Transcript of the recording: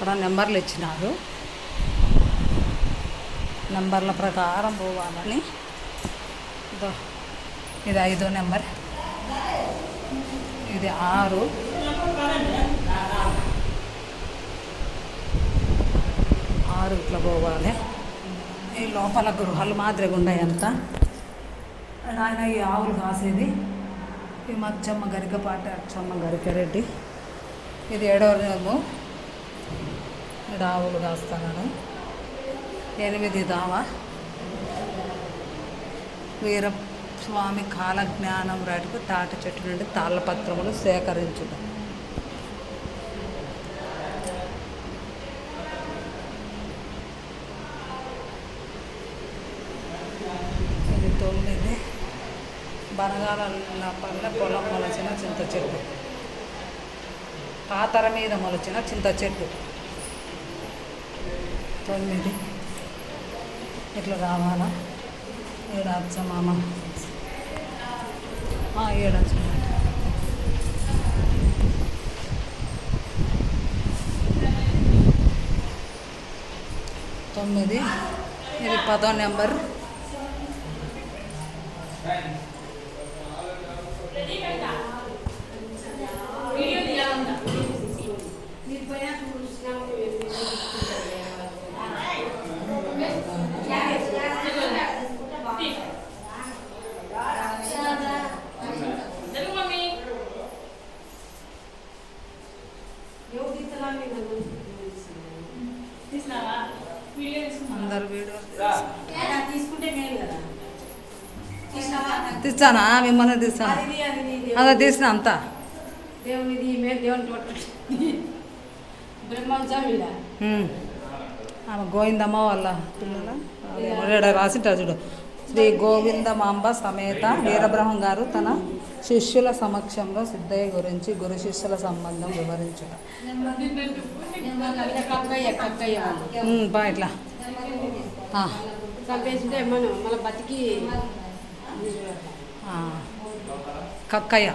అక్కడ నెంబర్లు ఇచ్చినారు. నెంబర్ల ప్రకారం పోవాలని. ఇదో ఇది ఐదో నెంబర్. ఇది ఆరు. ఆరు ఇట్లా పోవాలి. ఈ లోపల గృహాలు మాదిరిగా ఉన్నాయి అంతా ఆయన ఈ ఆవులు కాసేది. ఈ మచ్చమ్మ గరికపాటి అచ్చమ్మ గరికరెడ్డి. ఇది ఏడవ ఇక్కడ ఆవులు కాస్తున్నాడు ఎనిమిది దావా. వీరస్వామి కాలజ్ఞానం రాటికి తాటి చెట్టు నుండి తాళ్ళపత్రములు సేకరించుట. ఇది తొమ్మిది. బనగాల పల్లె పొలం మొలచిన చింత చెట్టు. పాతర మీద మొలచిన చింత చెట్టు. తొమ్మిది. ఇట్లా రావాలా? ఏడాచ మామ. ఏడాచ తొమ్మిది. ఇది పదో నెంబర్. అందరు వీడియో తీస్తానా మిమ్మల్ని తీస్తాను. అదే తీసిన అంతా. దేవునిది మే దేవుని. ఆమె గోవిందమ్మ వాళ్ళ పిల్లల? రాసింటారు చూడు. శ్రీ గోవిందమాంబ సమేత వీరబ్రహ్మం గారు తన శిష్యుల సమక్షంలో సిద్ధయ్య గురించి గురు శిష్యుల సంబంధం వివరించుట. బా ఇట్లా. బతికి కక్కయ్య.